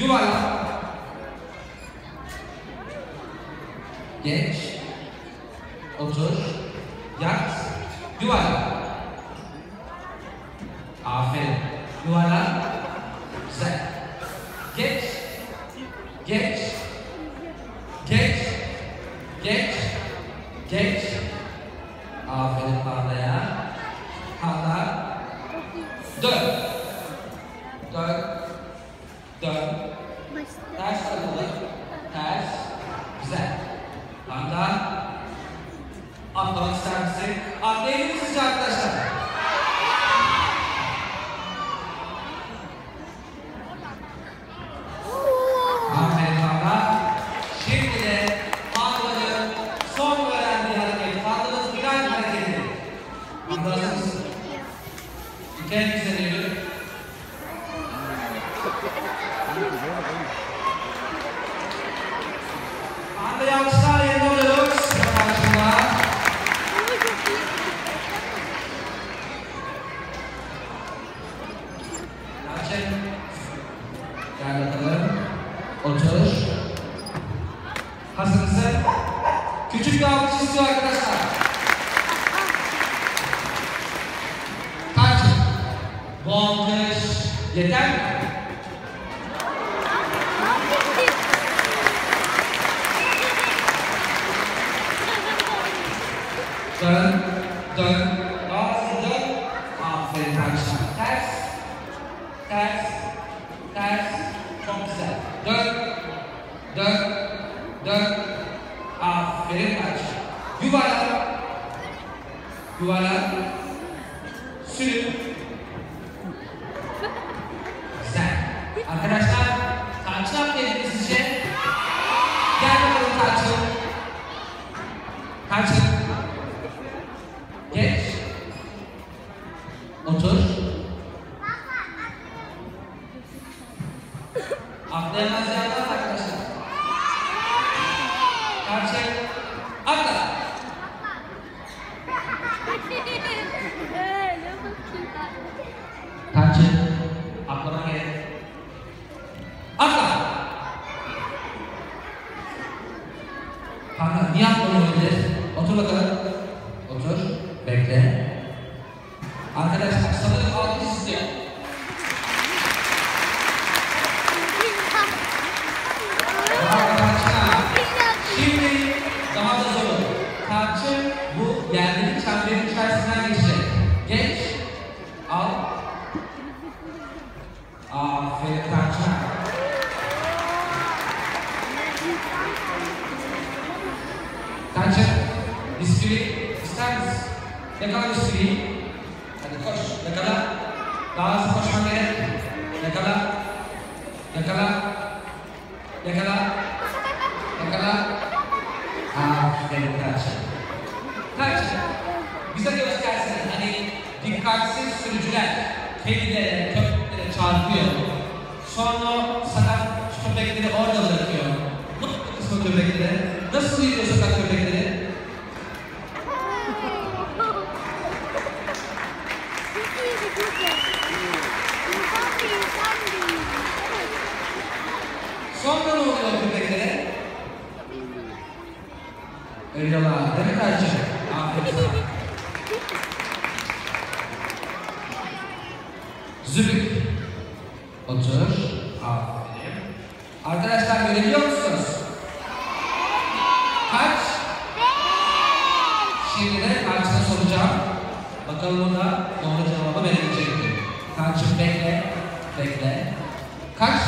Yuvarla. Geç. Otur. Yat. Yuvarla. Aferin. Yuvarla. Güzel. Geç. Geç. Geç. Geç. Geç. Aferin Panda'ya. Panda. Dön. Dön. Dön. Ters tarafa. Ters. Güzel. Panda. Atlamak ister misin? Atlayabilir misiniz arkadaşlar? Aferin Panda. Şimdi de Panda'nın son öğrendiği hareket. Panda'nın final hareketi. Panda hazır mısın? Dikkat Hazır mısın? Küçük bir alkış istiyor arkadaşlar. Kaç? Bu alkış yeter mi? Dön, dön, ağzını dön. Aferin kardeşim. Ters, ters, ters. Çok güzel. Dön, dön, dön. Aferin kardeşim. Yuvarla. Yuvarla. Sürün. Güzel. Arkadaşlar, kaç yapmayalım sizce? Gel bakalım kaçın. Kaçın. Geç. Otur. Yanmaz arkadaşlar. Karşı. Bekle. Arkadaşlar sanırım alkış istiyor. Şimdi daha da zor. Tarçın bu yerdeki çemberin içerisinden geçecek. Geç. Al. Aferin Tarçın. Tarçın. Bisküvi ister misin? Yakala bisküviyi. Hadi koş. Yakala. Daha hızlı koşman gerek. Yakala. Yakala. Yakala. Yakala. Aferin Tarçın. Tarçın. Bize göstersin. Hani dikkatsiz sürücüler kedilere, köpeklere çarpıyor. Sonra sana şu köpekleri orada bırakıyor. Mutlu kısmı köpekleri. Sonra ne oluyor köpeklere? Ölüyorlar. Değil mi Tarçın? Aferin sana. Otur. Aferin. Arkadaşlar görebiliyor musunuz? Kaç? Şimdi de karşısına soracağım. Bakalım da doğru cevabı verebilecek mi? Karşım bekle. Bekle. Kaç?